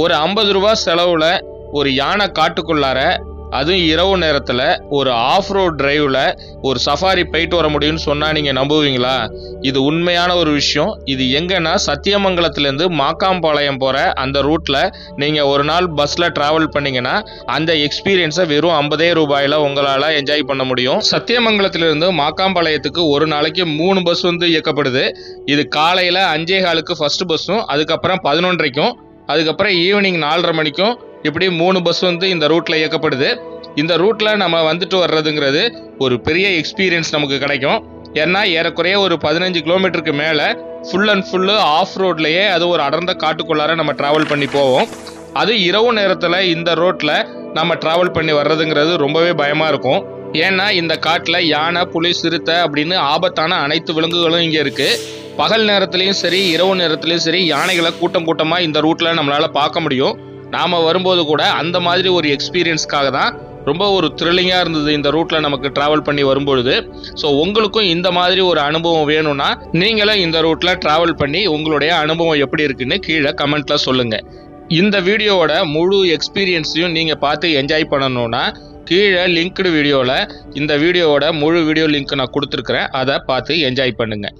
ஒரு ஐம்பது ரூபா செலவில் ஒரு யானை காட்டுக்குள்ளார அதுவும் இரவு நேரத்தில் ஒரு ஆஃப் ரோட் டிரைவில் ஒரு சஃபாரி போயிட்டு வர முடியும்னு சொன்னால் நீங்கள் நம்புவீங்களா? இது உண்மையான ஒரு விஷயம். இது எங்கன்னா சத்தியமங்கலத்துலேருந்து மாக்காம்பாளையம் போகிற அந்த ரூட்டில் நீங்கள் ஒரு நாள் பஸ்ஸில் ட்ராவல் பண்ணீங்கன்னா அந்த எக்ஸ்பீரியன்ஸை வெறும் ஐம்பதே ரூபாயில் உங்களால் என்ஜாய் பண்ண முடியும். சத்தியமங்கலத்திலிருந்து மாக்காம்பாளையத்துக்கு ஒரு நாளைக்கு மூணு பஸ் வந்து இயக்கப்படுது. இது காலையில் அஞ்சே காலுக்கு ஃபர்ஸ்ட் பஸ்ஸும் அதுக்கப்புறம் பதினொன்றைக்கும் அதுக்கப்புறம் ஈவினிங் நாலரை மணிக்கும் இப்படி மூணு பஸ் வந்து இந்த ரூட்டில் இயக்கப்படுது. இந்த ரூட்டில் நம்ம வந்துட்டு வர்றதுங்கிறது ஒரு பெரிய எக்ஸ்பீரியன்ஸ் நமக்கு கிடைக்கும். ஏன்னா ஏறக்குறைய ஒரு பதினஞ்சு கிலோமீட்டருக்கு மேலே ஃபுல் அண்ட் ஃபுல்லு ஆஃப் ரோட்லேயே அது ஒரு அடர்ந்த காட்டுக்குள்ளார நம்ம ட்ராவல் பண்ணி போவோம். அது இரவு நேரத்தில் இந்த ரோட்டில் நம்ம ட்ராவல் பண்ணி வர்றதுங்கிறது ரொம்பவே பயமாக இருக்கும். ஏன்னா இந்த காட்டில் யானை புலி சிறுத்தை அப்படின்னு ஆபத்தான அனைத்து விலங்குகளும் இங்கே இருக்குது பகல் நேரத்துலையும் சரி இரவு நேரத்துலையும் சரி யானைகளை கூட்டம் கூட்டமாக இந்த ரூட்டில் நம்மளால் பார்க்க முடியும். நாம் வரும்போது கூட அந்த மாதிரி ஒரு எக்ஸ்பீரியன்ஸ்க்காக தான் ரொம்ப ஒரு த்ரில்லிங்காக இருந்தது இந்த ரூட்டில் நமக்கு ட்ராவல் பண்ணி வரும்பொழுது. ஸோ உங்களுக்கும் இந்த மாதிரி ஒரு அனுபவம் வேணும்னா நீங்களும் இந்த ரூட்டில் ட்ராவல் பண்ணி உங்களுடைய அனுபவம் எப்படி இருக்குன்னு கீழே கமெண்ட்டில் சொல்லுங்கள் இந்த வீடியோவோட முழு எக்ஸ்பீரியன்ஸையும் நீங்கள் பார்த்து என்ஜாய் பண்ணணும்னா கீழே லிங்க்டு வீடியோவில் இந்த வீடியோவோட முழு வீடியோ லிங்க் நான் கொடுத்துருக்குறேன். அதை பார்த்து என்ஜாய் பண்ணுங்கள்